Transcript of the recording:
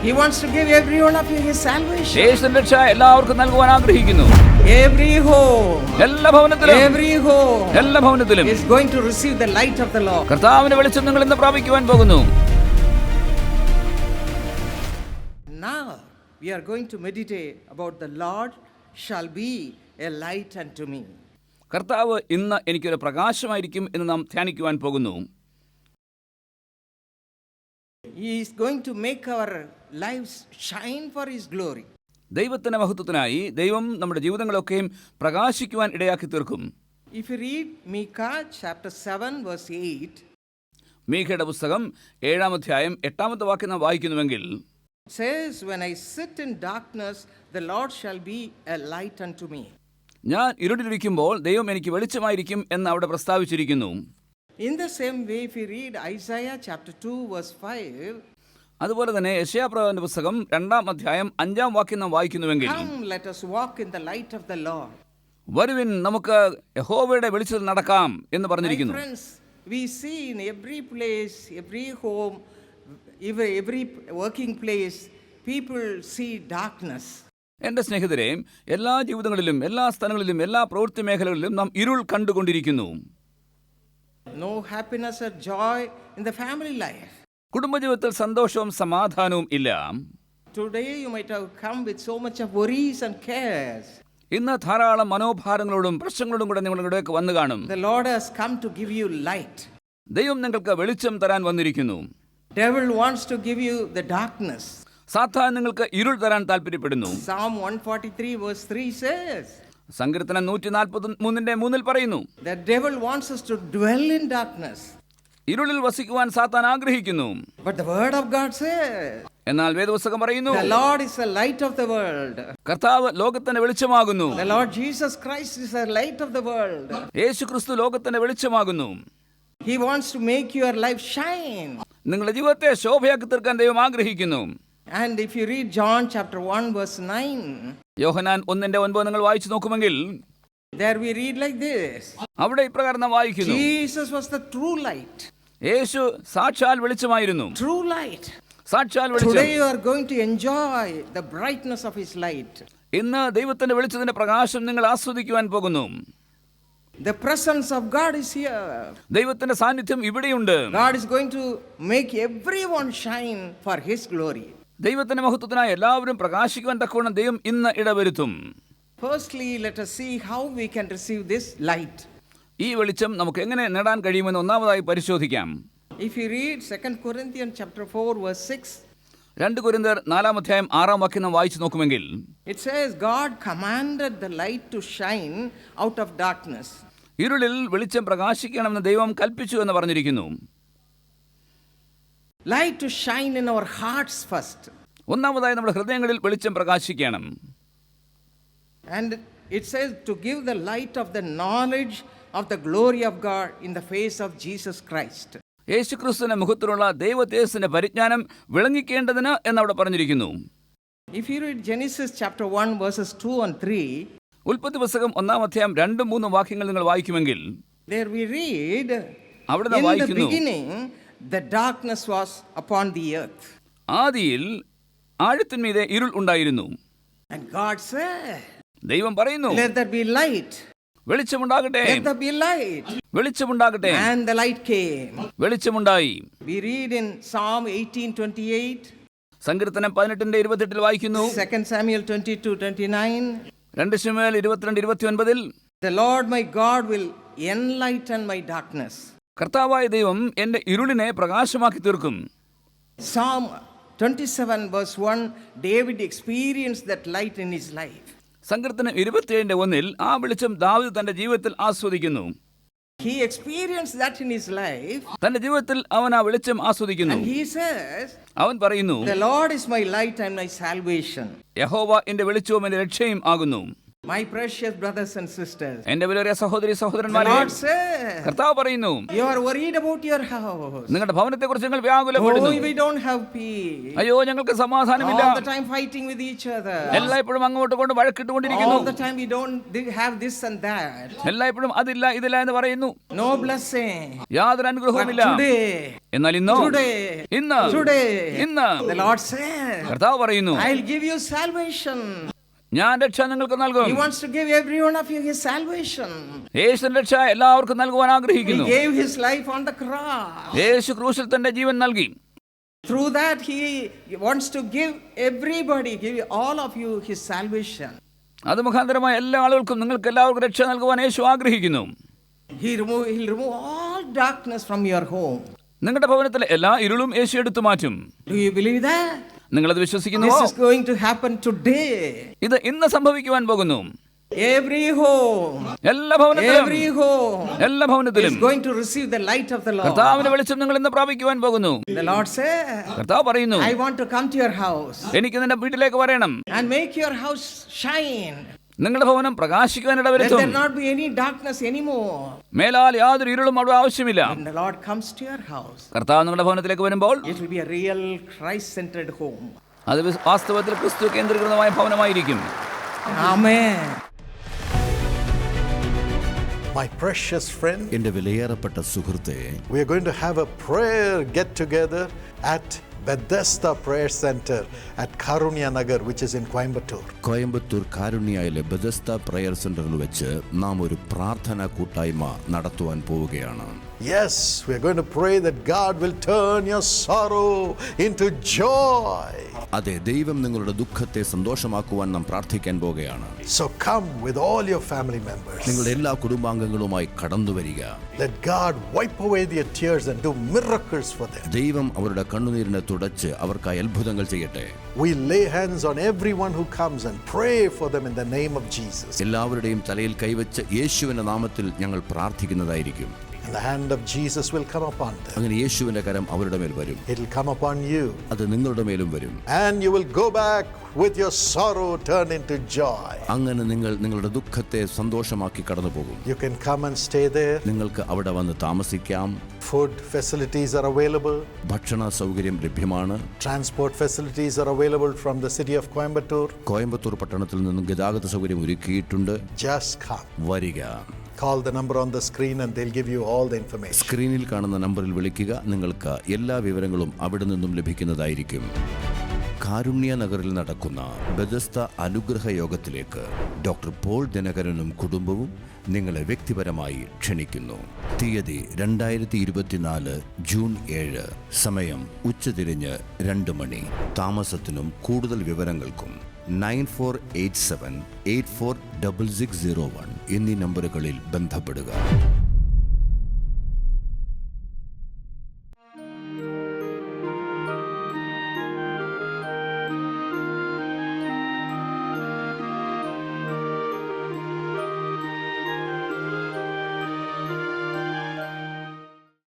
He wants to give every one of you his salvation. യേശുവിന്റെ രക്ഷ എല്ലാവർക്കും നൽകുവാൻ ആഗ്രഹിക്കുന്നു Every home, എല്ലാ ഭവനത്തിലും every home എല്ലാ ഭവനത്തിലും is going to receive the light of the Lord. കർത്താവിന്റെ വെളിച്ചം നിങ്ങൾ ഇന്ന് പ്രാപിക്കുവാൻ പോകുന്നു Now we are going to meditate about the Lord shall be a light unto me. കർത്താവ് ഇന്ന് എനിക്കൊരു പ്രകാശമായിരിക്കും എന്ന് നാം ധ്യാനിക്കുവാൻ പോകുന്നു He is going to make our lives shine for his glory. ദൈവത്തിന്റെ മഹത്വത്തിനായി ദൈവം നമ്മുടെ ജീവിതങ്ങളൊക്കെയും പ്രകാശിക്കുവാൻ ഇടയാക്കി തീർക്കും if you read Micah chapter 7 verse 8, മീഖയുടെ പുസ്തകം ഏഴാം അധ്യായം എട്ടാമത്തെ വാക്യം നാം വായിക്കുന്നുവെങ്കിൽ says, When I sit in darkness, the Lord shall be a light unto me. ഞാൻ ഇരുട്ടിലിരിക്കുമ്പോൾ ദൈവം എനിക്ക് വെളിച്ചമായിരിക്കും എന്ന് അവിടെ പ്രസ്താവിച്ചിരിക്കുന്നു In the same way, if you read Isaiah chapter 2 verse 5, അതുപോലെ തന്നെ യശയാപ്രവന്റെ പുസ്തകം രണ്ടാം അധ്യായം അഞ്ചാം വാക്യം നാം വായിക്കുന്നുവെങ്കിൽ let us walk in the light of the Lord. വരുവിൻ നമുക്ക് യഹോവയുടെ വെളിച്ചത്തിൽ നടക്കാം എന്ന് പറഞ്ഞിരിക്കുന്നു friends, we see in every place, every home, every, every working place, people see darkness. എന്റെ സ്നേഹിതരെ എല്ലാ ജീവിതങ്ങളിലും എല്ലാ സ്ഥലങ്ങളിലും എല്ലാ പ്രവൃത്തി മേഖലകളിലും നാം ഇരുൾ കണ്ടുകൊണ്ടിരിക്കുന്നു No happiness or joy in the family life. കുടുംബജീവിതത്തിൽ സന്തോഷവും സമാധാനവും ഇല്ല Today you might have come with so much of worries and cares. ഇന്ന് ധാരാളം മനോഭാരങ്ങളോടും പ്രശ്നങ്ങളോടും കൂടെ നിങ്ങളുടെ വന്നു കാണും The Lord has come to give you light. ദൈവം നിങ്ങൾക്ക് വെളിച്ചം തരാൻ വന്നിരിക്കുന്നു Devil wants to give you the darkness. സാത്താൻ നിങ്ങൾക്ക് ഇരുൾ തരാൻ താല്പര്യപ്പെടുന്നു Psalm 143 verse 3 says, സങ്കീർത്തനം നൂറ്റി നാൽപ്പത്തി മൂന്നിന്റെ മൂന്നിൽ പറയുന്നു ഇരുളിൽ വസിക്കുവാൻ സാത്താൻ ആഗ്രഹിക്കുന്നു. എന്നാൽ വേദപുസ്തകം പറയുന്നു കർത്താവ് ലോകത്തിന്റെ വെളിച്ചമാകുന്നു. യേശു ക്രിസ്തു ലോകത്തിന്റെ വെളിച്ചമാകുന്നു. നിങ്ങളുടെ ജീവിതത്തെ ശോഭയാക്കി തീർക്കാൻ ദൈവം ആഗ്രഹിക്കുന്നു. And if you read John chapter 1, verse 9, യോഹനാൻ ഒന്നിന്റെ ഒൻപത് നിങ്ങൾ വായിച്ചു നോക്കുമെങ്കിൽ there we read like this. അവിടെ ഇപ്രകാരം നാം വായിക്കുന്നു Jesus was the true light. യേശു സാക്ഷാൽ വെളിച്ചമായിരുന്നു True light. സാക്ഷാൽ വെളിച്ചം Today you are going to enjoy the brightness of his light. ഇന്ന് ദൈവത്തിന്റെ വെളിച്ചത്തിന്റെ പ്രകാശം നിങ്ങൾ ആസ്വദിക്കുവാൻ പോകുന്നു The presence of God is here. ദൈവത്തിന്റെ സാന്നിധ്യം ഇവിടെയുണ്ട് God is going to make everyone shine for his glory. ദൈവത്തിന്റെ മഹത്വത്തിനായി എല്ലാവരും പ്രകാശിക്കുവാൻ തക്കവണ്ണം ദൈവം ഇന്ന് ഇടവരുത്തും. Firstly let us see how we can receive this light. ഈ വെളിച്ചം നമുക്ക് എങ്ങനെ നേടാൻ കഴിയുമെന്ന് ഒന്നാമതായി പരിശോധിക്കാം. If you read second Corinthian chapter 4 verse 6, രണ്ട് കുരിന്തർ നാലാം അധ്യായം ആറാം വാക്യം നാം വായിച്ചു നോക്കുമെങ്കിൽ it says God commanded the light to shine out of darkness ഇരുളിൽ വെളിച്ചം പ്രകാശിക്കണമെന്ന് ദൈവം കൽപ്പിച്ചു എന്ന് പറഞ്ഞിരിക്കുന്നു. Light to shine in our hearts first. ഒന്നാമതായി നമ്മുടെ ഹൃദയങ്ങളിൽ വെളിച്ചം പ്രകാശിക്കണം And it says to give the light of the knowledge of the glory of God in the face of Jesus Christ. യേശുക്രിസ്തുവിന്റെ മുഖത്തിലുള്ള ദൈവതേജസ്സിന്റെ പരിജ്ഞാനം വിളങ്ങിക്കേണ്ടതിന് എന്നവിടെ പറഞ്ഞിരിക്കുന്നു If you read Genesis chapter 1 verses 2 and 3, ഉൽപ്പത്തി പുസ്തകം ഒന്നാം അധ്യായം രണ്ടും മൂന്നും വാക്യങ്ങൾ നിങ്ങൾ വായിക്കുമെങ്കിൽ there we read, അവിടെ നാം in the വായിക്കുന്നു beginning, the darkness was upon the earth. ആദിയിൽ ആഴത്തിന്മീതെ ഇരുൾ ഉണ്ടായിരുന്നു And God said, ദൈവം പറയുന്നു Let there be light. വെളിച്ചമുണ്ടാകട്ടെ Let there be light. വെളിച്ചമുണ്ടാകട്ടെ And the light came. വെളിച്ചമുണ്ടായി We read in Psalm 18:28, സങ്കീർത്തനം പതിനെട്ടിന്റെ ഇരുപത്തെട്ടിൽ വായിക്കുന്നു 2 Samuel 22 29. രണ്ട് ശിമേൽ ഇരുപത്തിരണ്ട് ഇരുപത്തി ഒൻപതിൽ The Lord my God will enlighten my darkness. കർത്താവായ ദൈവം എന്റെ ഇരുളിനെ പ്രകാശമാക്കി തീർക്കും. Psalm 27, verse 1 David experienced that light in his life. സങ്കീർത്തനം ഇരുപത്തിയേഴിന്റെ ഒന്നിൽ ആ വെളിച്ചം ദാവീദ് തന്റെ ജീവിതത്തിൽ ആസ്വദിക്കുന്നു. He experienced that in his life, തന്റെ ജീവിതത്തിൽ അവൻ ആ വെളിച്ചം ആസ്വദിക്കുന്നു. And he says, അവൻ പറയുന്നു The Lord is my light and my salvation. യഹോവ എന്റെ വെളിച്ചവും എന്റെ രക്ഷയും ആകുന്നു. My precious brothers and sisters, എന്റെ വിലയേറിയ സഹോദരി സഹോദരന്മാരെ God says, കർത്താവ് പറയുന്നു You are worried about your house. നിങ്ങളുടെ ഭവനത്തെക്കുറിച്ച് നിങ്ങൾ വ്യാകുലപ്പെടുന്നു Oh, we don't have peace. അയ്യോ ഞങ്ങൾക്ക് സമാധാനമില്ല All the time fighting with each other. എല്ലായ്പ്പോഴും അങ്ങോട്ട് കൊണ്ട് വഴക്കിട്ടുകൊണ്ടിരിക്കുന്നു All the time we don't di- have this and that. എല്ലായ്പ്പോഴും അതില്ല ഇതില്ല എന്ന് പറയുന്നു No blessing. യാതൊരു But അനുഗ്രഹവുമില്ല today, എന്നാൽ ഇന്നോ today, ഇന്ന് today, ഇന്ന് the Lord says, കർത്താവ് പറയുന്നു I'll give you salvation. ഞാൻ രക്ഷ നിങ്ങൾക്ക് നൽകും He wants to give every one of you his salvation. യേശു രക്ഷ എല്ലാവർക്കും നൽകുവാൻ He ആഗ്രഹിക്കുന്നു gave his life on the cross. യേശു ക്രൂശിൽ തന്റെ ജീവൻ നൽകി Through that, he wants to give everybody, give all of you his salvation. അത് മുഖാന്തരമായ എല്ലാ ആളുകൾക്കും നിങ്ങൾക്ക് എല്ലാവർക്കും രക്ഷ നൽകുവാൻ യേശു ആഗ്രഹിക്കുന്നു He remove, he'll remove all darkness from your home. നിങ്ങളുടെ ഭവനത്തിലെ എല്ലാ ഇരുളും യേശു എടുത്തു മാറ്റും Do you believe that? നിങ്ങൾ അത് വിശ്വസിക്കുന്നു ഇത് ഇന്ന് സംഭവിക്കുവാൻ പോകുന്നു. എനിക്ക് നിന്റെ വീട്ടിലേക്ക് പറയണം നിങ്ങളുടെ ഭവനം പ്രകാശിക്കുവാൻ Let there not be any darkness anymore. മേലാൽ യാതൊരു ഇരുളും അവിടെ ആവശ്യമില്ല the Lord comes to your house, കർത്താവ് നിങ്ങളുടെ ഭവനത്തിലേക്ക് വരുമ്പോൾ it will be a real Christ centered home. അത് വാസ്തവത്തിൽ ക്രിസ്തു കേന്ദ്രീകൃതമായ ഭവനമായിരിക്കും. My precious friend, എന്റെ വിലയേറപ്പെട്ട സുഹൃത്തെ we are going to have a prayer get together at Bethesda Prayer Center at Karunya Nagar, which is in Coimbatore. Coimbatore കാരുണ്യയിലെ Bethesda prayer സെന്ററിൽ വെച്ച് നാം ഒരു പ്രാർത്ഥനാ കൂട്ടായ്മ നടത്തുവാൻ പോവുകയാണ് Yes, we are going to pray that God will turn your sorrow into joy. അതെ ദൈവം നിങ്ങളുടെ ദുഃഖത്തെ സന്തോഷമാക്കുവാൻ നാം പ്രാർത്ഥിക്കാൻ പോവുകയാണ് So come with all your family members. നിങ്ങളുടെ എല്ലാ കുടുംബാംഗങ്ങളുമായി കടന്നു വരിക Let God wipe away their tears and do miracles for them. ദൈവം അവരുടെ കണ്ണുനീരിനെ തുടച്ച് അവർക്കായി അത്ഭുതങ്ങൾ ചെയ്യട്ടെ We lay hands on everyone who comes and pray for them in the name of Jesus. എല്ലാവരുടെയും തലയിൽ കൈവച്ച് യേശുവിന്റെ നാമത്തിൽ ഞങ്ങൾ പ്രാർത്ഥിക്കുന്നതായിരിക്കും the hand of Jesus will come upon them. അങ്ങനെ യേശുവിന്റെ കരം അവരുടെ മേൽ വരും It will come upon you. അത് നിങ്ങളുടെ മേലും വരും and you will go back with your sorrow turned into joy. അങ്ങനെ നിങ്ങൾ നിങ്ങളുടെ ദുഃഖത്തെ സന്തോഷമാക്കി കടന്നു പോകും You can come and stay there. നിങ്ങൾക്ക് അവിടെ വന്ന് താമസിക്കാം Food facilities are available. ഭക്ഷണ സൗകര്യം ലഭ്യമാണ് Transport facilities are available from the city of Coimbatore. Coimbatore പട്ടണത്തിൽ നിന്നും ഗതാഗത സൗകര്യം ഒരുക്കിയിട്ടുണ്ട് Just come. വരിക Call the number on the screen and they'll give you all the information. സ്ക്രീനിൽ കാണുന്ന നമ്പറിൽ വിളിക്കുക. നിങ്ങൾക്ക് എല്ലാ വിവരങ്ങളും അവിടെ നിന്നും ലഭിക്കുന്നതായിരിക്കും. കാരുണ്യ നഗറിൽ നടക്കുന്ന ബദസ്ത അനുഗ്രഹ യോഗത്തിലേക്ക് ഡോക്ടർ പോൾ ദിനകരനും കുടുംബവും നിങ്ങളെ വ്യക്തിപരമായി ക്ഷണിക്കുന്നു. തീയതി രണ്ടായിരത്തി ഇരുപത്തിനാല് ജൂൺ ഏഴ്. സമയം ഉച്ചതിരിഞ്ഞ് രണ്ട് മണി. താമസത്തിനും കൂടുതൽ വിവരങ്ങൾക്കും nine four eight seven eight four double six zero one എന്നീ നമ്പറുകളിൽ ബന്ധപ്പെടുക.